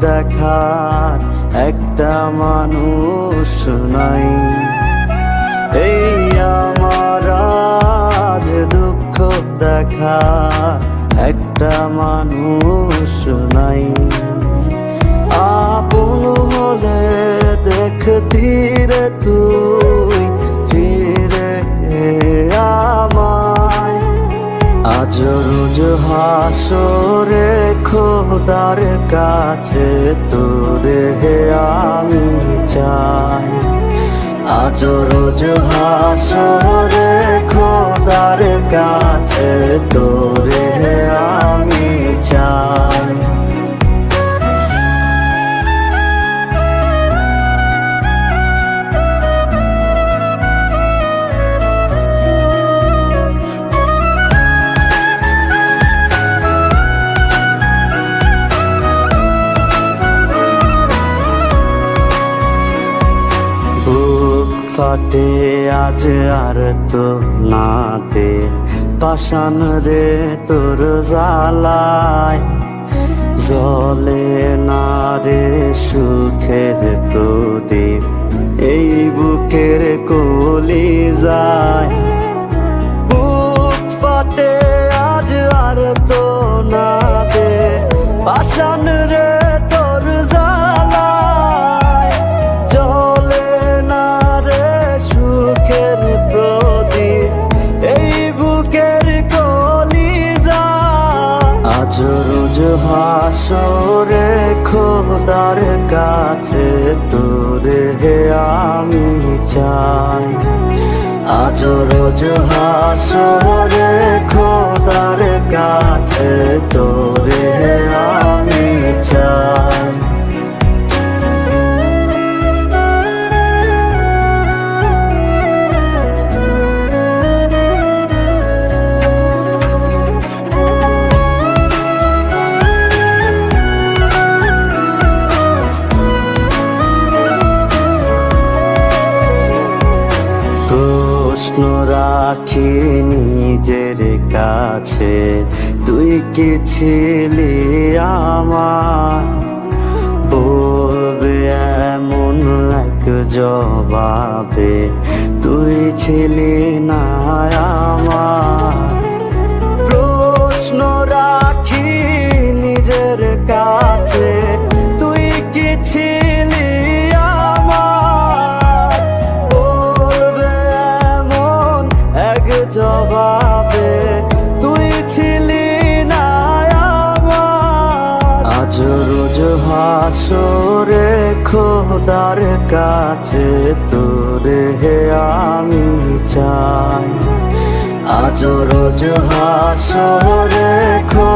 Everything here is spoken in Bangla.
দেখার একটা মানুষ নাই। এই আমার আজ দুঃখ দেখার একটা মানুষ নাই। আপন হলে দেখতি রে তুই। রোজ হাসরে খোদার কাছে তোরে আমি চাই। আজ রোজ হাসরে খোদার কাছে তোরে ফাটে আজ আর তো নাতে। পাশান রে তোর জালায় জলে না রে সুখের প্রদীপ। এই বুকের কলি যায়। বুক ফাটে আজ আর তো না দে পাশান আজ রোজ হাসরে খোদার কাছে তোরে আমি চাই। আজ রোজ হাসরে খোদার কাছে তোরে রাখি নিজের কাছে, তুই কি ছিলি আমার? বলবে এমন এক জবাবে, তুই ছিলি না আমার। প্রশ্ন জবাবে, তুই ছিলি না হাসরে খোদার কাছে তোরে হে আমি চাই। আজ রোজ হাসরে খোদার